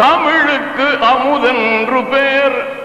தமிழுக்கு அமுதென்று பேர்.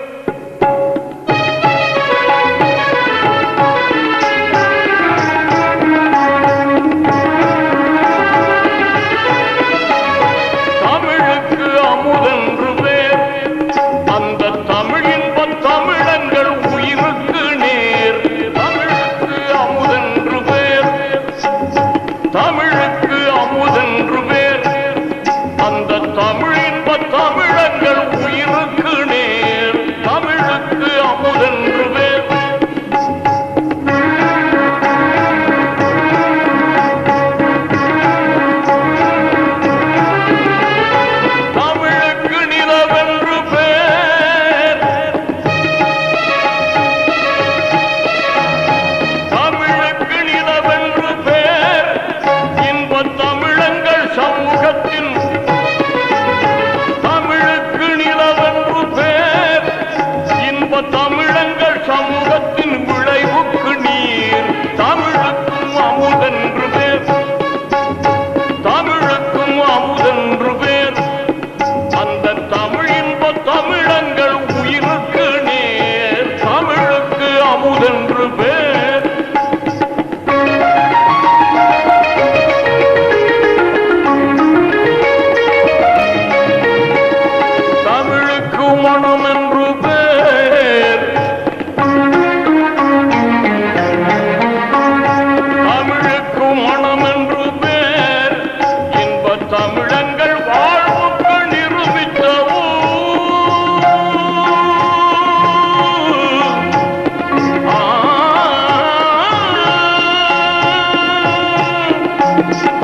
தமிழுக்கு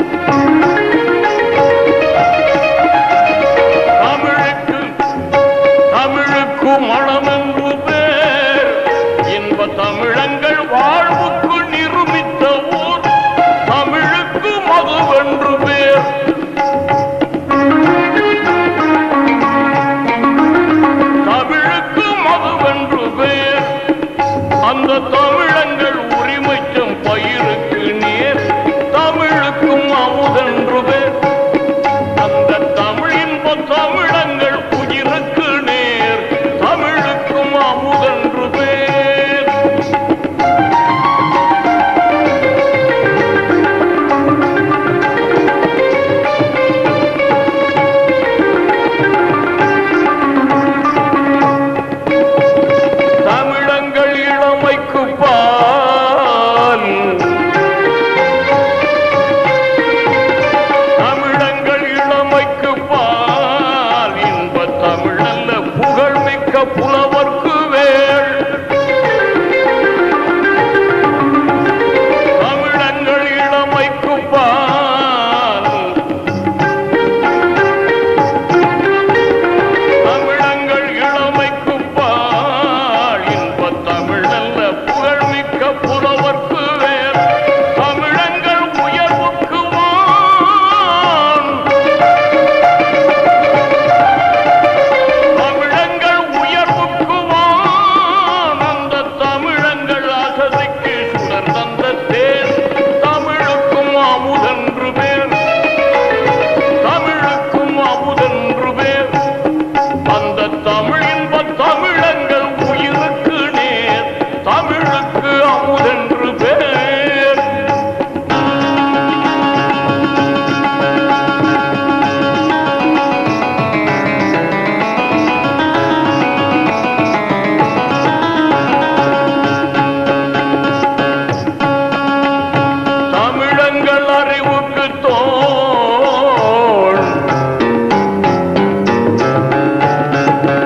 மறைவுக்கு தோல்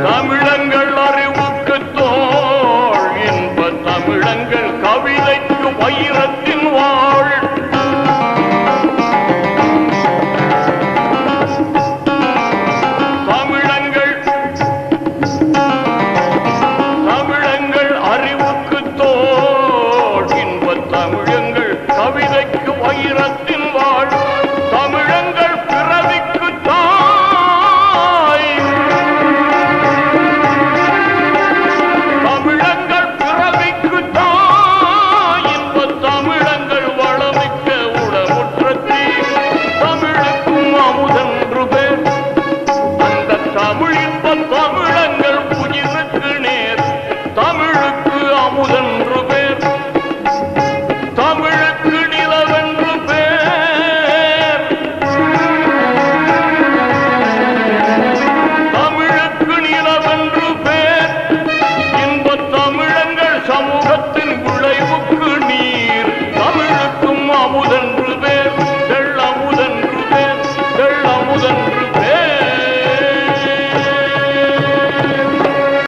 தமிழங்கள் அறிவுக்கு தோல் இன்ப தமிழங்கள் கவிதைக்கு வைரத்தில்